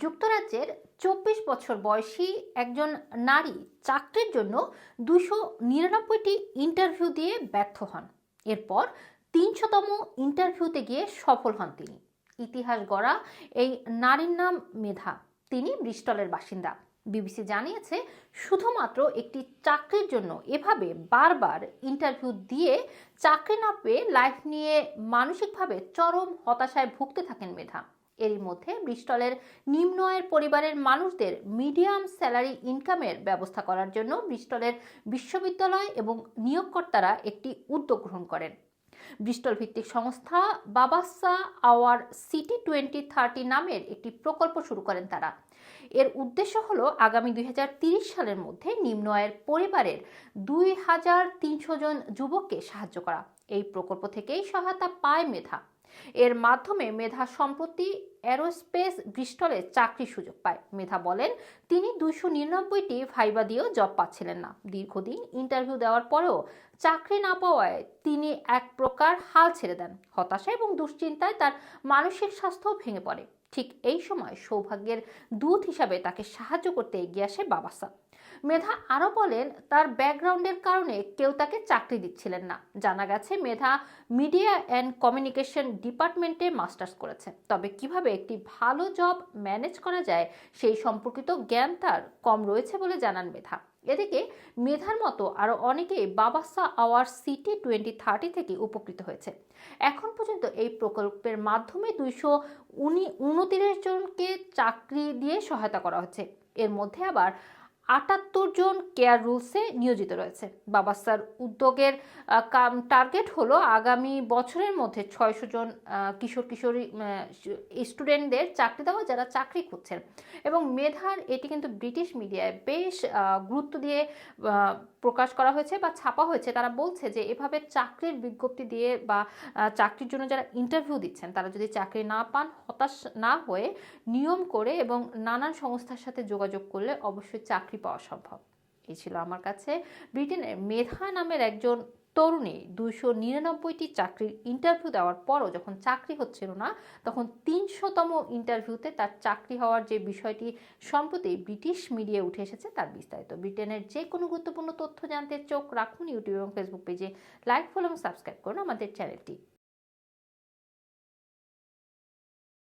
যুক্তরাজ্যের চব্বিশ বছর বয়সী একজন নারী চাকরির জন্য দুশো নিরানব্বইটি ইন্টারভিউ দিয়ে ব্যর্থ হন। এরপর তিনশোতম ইন্টারভিউতে গিয়ে সফল হন তিনি। ইতিহাস গড়া এই নারীর নাম মেধা। তিনি ব্রিস্টলের বাসিন্দা। বিবিসি জানিয়েছে, শুধুমাত্র একটি চাকরির জন্য এভাবে বারবার ইন্টারভিউ দিয়ে চাকরি না পেয়ে লাইফ নিয়ে মানসিকভাবে চরম হতাশায় ভুগতে থাকেন মেধা। এরই মধ্যে ব্রিস্টলের নিম্ন আয়ের পরিবারের মানুষদের মিডিয়াম স্যালারি ইনকামের ব্যবস্থা করার জন্য ব্রিস্টলের বিশ্ববিদ্যালয় এবং নিয়োগকর্তারা একটি উদ্যোগ গ্রহণ করেন। ব্রিস্টল ভিত্তিক সংস্থা Babbasa our city twenty thirty নামের একটি প্রকল্প শুরু করেন তারা। এর উদ্দেশ্য হলো আগামী দুই সালের মধ্যে নিম্ন আয়ের পরিবারের দুই হাজার তিনশো জন যুবককে সাহায্য করা। এই প্রকল্প থেকেই সহায়তা পায় মেধা। এর মাধ্যমে মেধা সম্প্রতি অ্যারোস্পেস ব্রিস্টলে চাকরির সুযোগ পায়। মেধা বলেন, তিনি দুশো নিরানব্বইটি ভাইবা দিয়েও জব পাচ্ছিলেন না। দীর্ঘদিন ইন্টারভিউ দেওয়ার পরেও চাকরি না পাওয়ায় তিনি এক প্রকার হাল ছেড়ে দেন। হতাশা এবং দুশ্চিন্তায় তার মানসিক স্বাস্থ্য ভেঙে পড়ে। ঠিক এই সময় সৌভাগ্যের দূত হিসাবে তাকে সাহায্য করতে এগিয়ে আসে বাবাসা মেধা আরও বলেন, তার ব্যাকগ্রাউন্ডের কারণে কেউ তাকে চাকরি দিচ্ছিলেন না। জানা গেছে, মেধা মিডিয়া অ্যান্ড কমিউনিকেশন ডিপার্টমেন্টে মাস্টার্স করেছে তবে কীভাবে একটি ভালো জব ম্যানেজ করা যায় সেই সম্পর্কিত জ্ঞান তার কম রয়েছে বলে জানান মেধা। এদিকে মেধার মতো আরও অনেকে Babbasa our city twenty thirty থেকে উপকৃত হয়েছে। এখন পর্যন্ত এই প্রকল্পের মাধ্যমে দুইশো উনি উনতিরিশ জনকে চাকরি দিয়ে সহায়তা করা হচ্ছে। এর মধ্যে আবার আটাত্তর জন কেয়ার রুলসে নিয়োজিত রয়েছে। বাবাসার উদ্যোগের কাম, টার্গেট হলো আগামী বছরের মধ্যে ছয়শো জন কিশোর, কিশোরী স্টুডেন্টদের চাকরি দেওয়া যারা চাকরি খুঁজছেন। এবং মেধার এটি কিন্তু ব্রিটিশ মিডিয়ায় বেশ গুরুত্ব দিয়ে প্রকাশ করা হয়েছে বা ছাপা হয়েছে। তারা বলছে যে এভাবে চাকরির বিজ্ঞপ্তি দিয়ে বা চাকরির জন্য যারা ইন্টারভিউ দিচ্ছেন, তারা যদি চাকরি না পান, হতাশ না হয়ে নিয়ম করে এবং নানান সংস্থার সাথে যোগাযোগ করলে অবশ্যই চাকরি পাওয়া সম্ভব। এই ছিল আমার কাছে। ব্রিটেনের মেধা নামের একজন তরুণী দুইশো নিরানব্বইটি চাকরির ইন্টারভিউ দেওয়ার পরও যখন চাকরি হচ্ছিল না, তখন তিনশোতম ইন্টারভিউতে তার চাকরি হওয়ার যে বিষয়টি সম্প্রতি ব্রিটিশ মিডিয়ায় উঠে এসেছে তার বিস্তারিত। ব্রিটেনের যে কোনো গুরুত্বপূর্ণ তথ্য জানতে চোখ রাখুন ইউটিউব এবং ফেসবুক পেজে। লাইক ফলো এবং সাবস্ক্রাইব করুন আমাদের চ্যানেলটি